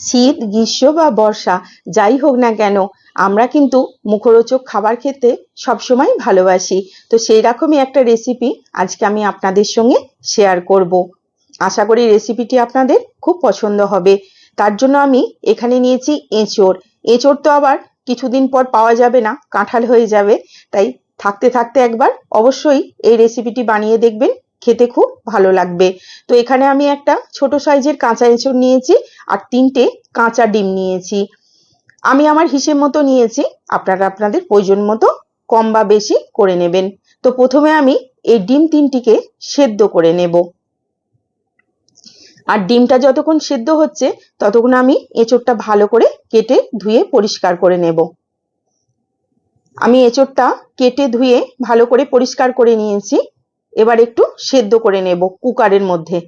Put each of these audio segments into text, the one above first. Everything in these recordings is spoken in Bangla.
শীত, গ্রীষ্ম বা বর্ষা, যাই হোক না কেন, আমরা কিন্তু মুখরোচক খাবার খেতে সবসময় ভালোবাসি। তো সেই রকমই একটা রেসিপি আজকে আমি আপনাদের সঙ্গে শেয়ার করব। আশা করি রেসিপিটি আপনাদের খুব পছন্দ হবে। তার জন্য আমি এখানে নিয়েছি এঁচড়। এঁচড় তো আবার কিছুদিন পর পাওয়া যাবে না, কাঁঠাল হয়ে যাবে। তাই থাকতে থাকতে একবার অবশ্যই এই রেসিপিটি বানিয়ে দেখবেন। খেতে খুব ভালো লাগবে। তো এখানে আমি একটা ছোট সাইজের কাঁচা এঁচড় নিয়েছি আর তিনটে কাঁচা ডিম নিয়েছি। আমি আমার হিসেব মতো নিয়েছি, আপনারা আপনাদের প্রয়োজন মতো কম বা বেশি করে নেবেন। তো প্রথমে আমি এই ডিম তিনটিকে সেদ্ধ করে নেব। আর ডিমটা যতক্ষণ সেদ্ধ হচ্ছে, ততক্ষণ আমি এঁচড়টা ভালো করে কেটে ধুয়ে পরিষ্কার করে নেব। আমি এঁচড়টা কেটে ধুয়ে ভালো করে পরিষ্কার করে নিয়েছি। এবার একটু সেদ্ধ করে নেব কুকারের মধ্যে।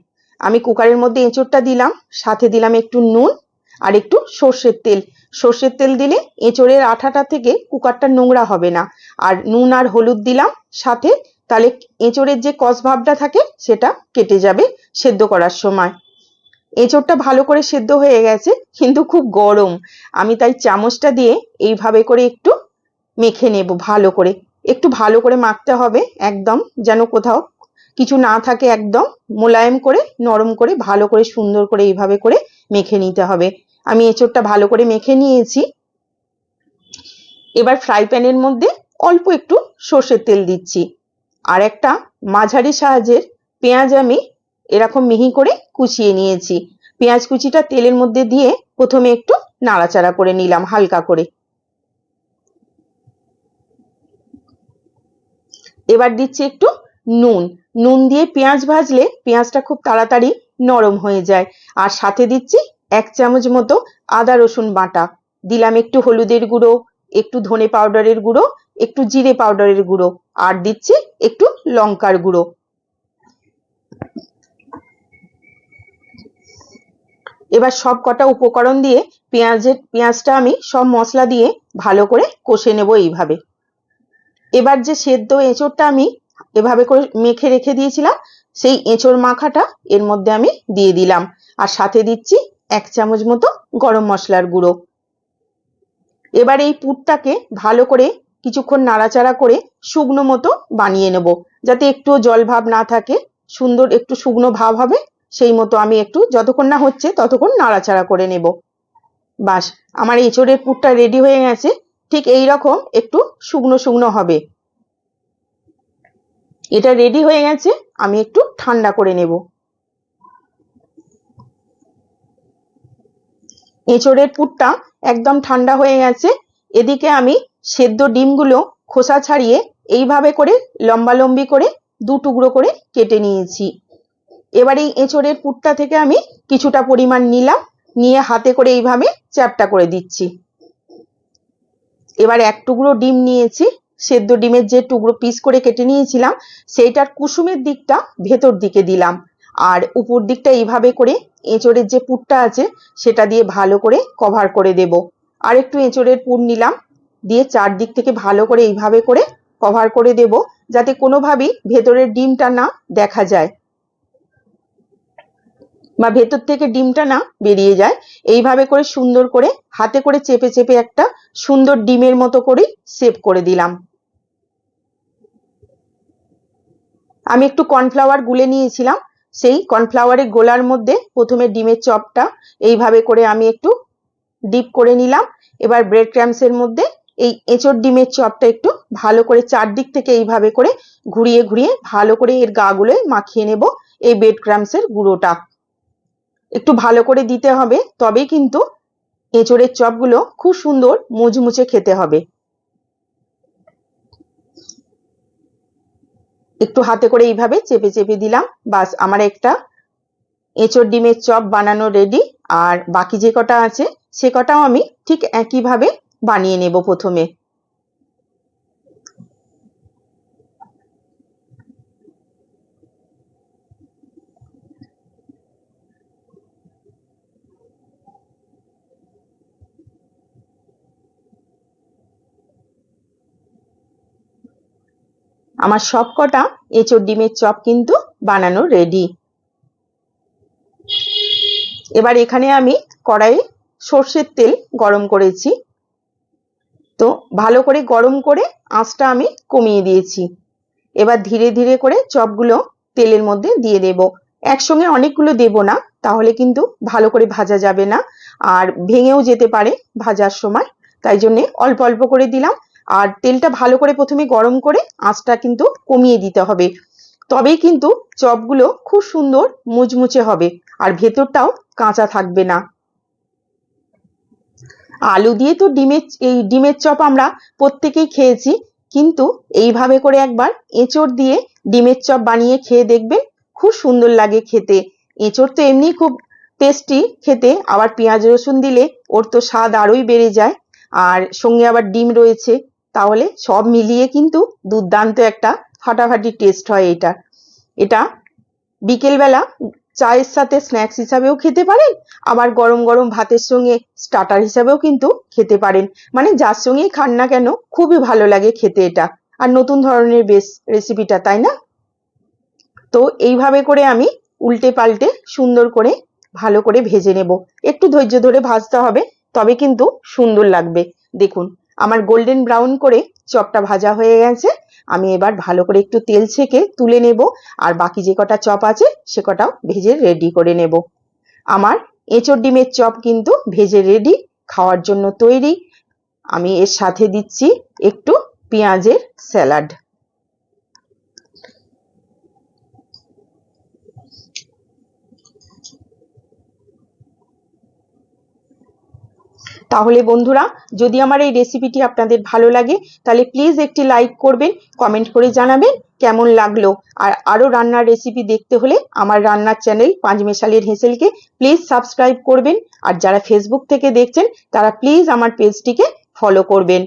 আমি কুকারের মধ্যে এঁচোড়টা দিলাম, সাথে দিলাম একটু নুন আর একটু সর্ষের তেল। সর্ষের তেল দিলে এঁচোড়ের আঠাটা থেকে কুকারটা নোংরা হবে না। আর নুন আর হলুদ দিলাম, সাথে তাহলে এঁচোড়ের যে কষ ভাবটা থাকে সেটা কেটে যাবে সেদ্ধ করার সময়। এঁচোড়টা ভালো করে সেদ্ধ হয়ে গেছে, কিন্তু খুব গরম। আমি তাই চামচটা দিয়ে এইভাবে করে একটু মেখে নেব ভালো করে। একটু ভালো করে মাখতে হবে একদম, যেন কোথাও কিছু না থাকে একদম। মোলায়েম করে, নরম করে, ভালো করে, সুন্দর করে এইভাবে করে মেখে নিতে হবে। আমি এঁচড়টা ভালো করে মেখে নিয়েছি। এবার ফ্রাই প্যানের মধ্যে অল্প একটু সর্ষের তেল দিচ্ছি। আর একটা মাঝারি সাহায্যের পেঁয়াজ আমি এরকম মিহি করে কুচিয়ে নিয়েছি। পেঁয়াজ কুচিটা তেলের মধ্যে দিয়ে প্রথমে একটু নাড়াচাড়া করে নিলাম হালকা করে। এবার দিচ্ছি একটু নুন। নুন দিয়ে পেঁয়াজ ভাজলে পেঁয়াজটা খুব তাড়াতাড়ি নরম হয়ে যায়। আর সাথে দিচ্ছি এক চামচ মতো আদা রসুন বাটা। দিলাম একটু হলুদের গুঁড়ো, একটু ধনে পাউডারের গুঁড়ো, একটু জিরে পাউডারের গুঁড়ো। আর দিচ্ছি একটু লঙ্কার গুঁড়ো। এবার সব কটা উপকরণ দিয়ে পেঁয়াজের, পেঁয়াজটা আমি সব মশলা দিয়ে ভালো করে কষে নেব এইভাবে। এবার যে সেদ্ধ এঁচড়টা আমি এভাবে করে মেখে রেখে দিয়েছিলাম, সেই এঁচড় মাখাটা এর মধ্যে আমি দিয়ে দিলাম। আর সাথে দিচ্ছি এক চামচ মতো গরম মশলার গুঁড়ো। এবার এই পুরটাকে ভালো করে কিছুক্ষণ নাড়াচাড়া করে শুকনো মতো বানিয়ে নেব, যাতে একটুও জল ভাব না থাকে। সুন্দর একটু শুকনো ভাব হবে, সেই মতো আমি একটু যতক্ষণ না হচ্ছে ততক্ষণ নাড়াচাড়া করে নেব। বাস, আমার এঁচড়ের পুরটা রেডি হয়ে গেছে। ঠিক এই রকম একটু শুকনো শুকনো হবে। এটা রেডি হয়ে গেছে, আমি একটু ঠান্ডা করে নেব। এঁচড়ের পুরটা একদম ঠান্ডা হয়ে গেছে, এদিকে আমি সেদ্ধ ডিমগুলো খোসা ছাড়িয়ে এইভাবে করে লম্বা লম্বি করে দু টুকরো করে কেটে নিয়েছি। এবার এই এঁচড়ের পুরটা থেকে আমি কিছুটা পরিমাণ নিলাম, নিয়ে হাতে করে এইভাবে চ্যাপটা করে দিচ্ছি। এবার এক টুকরো ডিম নিয়েছি, সেদ্ধ ডিমের যে টুকরো পিস করে কেটে নিয়েছিলাম, সেইটার কুসুমের দিকটা ভেতর দিকে দিলাম। আর উপর দিকটা এইভাবে করে এঁচড়ের যে পুরটা আছে, সেটা দিয়ে ভালো করে কভার করে দেব। আর একটু এঁচড়ের পুর নিলাম, দিয়ে চারদিক থেকে ভালো করে এইভাবে করে কভার করে দেব, যাতে কোনোভাবেই ভেতরের ডিমটা না দেখা যায়। বা ভেতর থেকে ডিমটা না বেরিয়ে যায়। এইভাবে করে সুন্দর করে হাতে করে চেপে চেপে একটা সুন্দর ডিমের মতো করে সেভ করে দিলাম। আমি একটু কর্নফ্লাওয়ার গুলে নিয়েছিলাম। সেই কর্নফ্লাওয়ারের গোলার মধ্যে প্রথমে ডিমের চপটা এইভাবে করে আমি একটু ডিপ করে নিলাম। এবার ব্রেড ক্র্যাম্পসের মধ্যে এই এঁচড় ডিমের চপটা একটু ভালো করে চারদিক থেকে এইভাবে করে ঘুরিয়ে ঘুরিয়ে ভালো করে এর গাগুলোয় মাখিয়ে নেব এই ব্রেড ক্রামসের গুঁড়োটা। একটু ভালো করে দিতে হবে, তবেই কিন্তু এঁচড়ের চপগুলো খুব সুন্দর মুচমুচে খেতে হবে। একটু হাতে করে এইভাবে চেপে চেপে দিলাম, বাস আমার একটা এঁচড় ডিমের চপ বানানো রেডি আর বাকি যে কটা আছে, সে কটাও আমি ঠিক একইভাবে বানিয়ে নেব প্রথমে। আমার সব কটা এঁচোড় ডিমের চপ কিন্তু বানানো রেডি এবার এখানে আমি কড়াইয়ে সর্ষের তেল গরম করেছি। তো ভালো করে গরম করে আঁচটা আমি কমিয়ে দিয়েছি। এবার ধীরে ধীরে করে চপগুলো তেলের মধ্যে দিয়ে দেব। একসঙ্গে অনেকগুলো দেব না, তাহলে কিন্তু ভালো করে ভাজা যাবে না। আর ভেঙেও যেতে পারে ভাজার সময়, তাই জন্যে অল্প অল্প করে দিলাম। আর তেলটা ভালো করে প্রথমে গরম করে আঁচটা কিন্তু কমিয়ে দিতে হবে। তবেই কিন্তু চপগুলো খুব সুন্দর মুচমুচে হবে আর ভেতরটাও কাঁচা থাকবে না। আলু দিয়ে তো ডিমের, এই ডিমের চপ আমরা প্রত্যেকেই খেয়েছি, কিন্তু এইভাবে করে একবার এঁচড় দিয়ে ডিমের চপ বানিয়ে খেয়ে দেখবেন খুব সুন্দর লাগে খেতে। এঁচড় তো এমনি খুব টেস্টি খেতে, আবার পেঁয়াজ রসুন দিলে ওর তো স্বাদ আরোই বেড়ে যায়। আর সঙ্গে আবার ডিম রয়েছে তাহলে সব মিলিয়ে কিন্তু দুর্দান্ত একটা ফাটাফাটি টেস্ট হয় এটা। এটা বিকেলবেলা চায়ের সাথে স্ন্যাক্স হিসাবেও খেতে পারেন, আবার গরম গরম ভাতের সঙ্গে স্টার্টার হিসাবেও কিন্তু খেতে পারেন। মানে যার সঙ্গেই খান না কেন, খুবই ভালো লাগে খেতে এটা। আর নতুন ধরনের বেশ রেসিপিটা তাই না? তো এইভাবে করে আমি উল্টে পাল্টে সুন্দর করে, ভালো করে ভেজে নেব। একটু ধৈর্য ধরে ভাজতে হবে, তবে কিন্তু সুন্দর লাগবে। দেখুন আমার গোল্ডেন ব্রাউন করে চপটা ভাজা হয়ে গেছে। আমি এবার ভালো করে একটু তেল ছেঁকে তুলে নেব, আর বাকি যে কটা চপ আছে সে কটাও ভেজে রেডি করে নেব। আমার এঁচোড় ডিমের চপ কিন্তু ভেজে রেডি খাওয়ার জন্য তৈরি। আমি এর সাথে দিচ্ছি একটু পেঁয়াজের স্যালাড তাহলে বন্ধুরা, যদি আমার এই রেসিপিটি আপনাদের ভালো লাগে, তাহলে প্লিজ একটি লাইক করবেন কমেন্ট করে জানাবেন কেমন লাগল। আর আরও রান্নার রেসিপি দেখতে হলে আমার রান্নার চ্যানেল পাঁচমেশালের হেসেলকে প্লিজ সাবস্ক্রাইব করবেন। আর যারা ফেসবুক থেকে দেখছেন, তারা প্লিজ আমার পেজটিকে ফলো করবেন।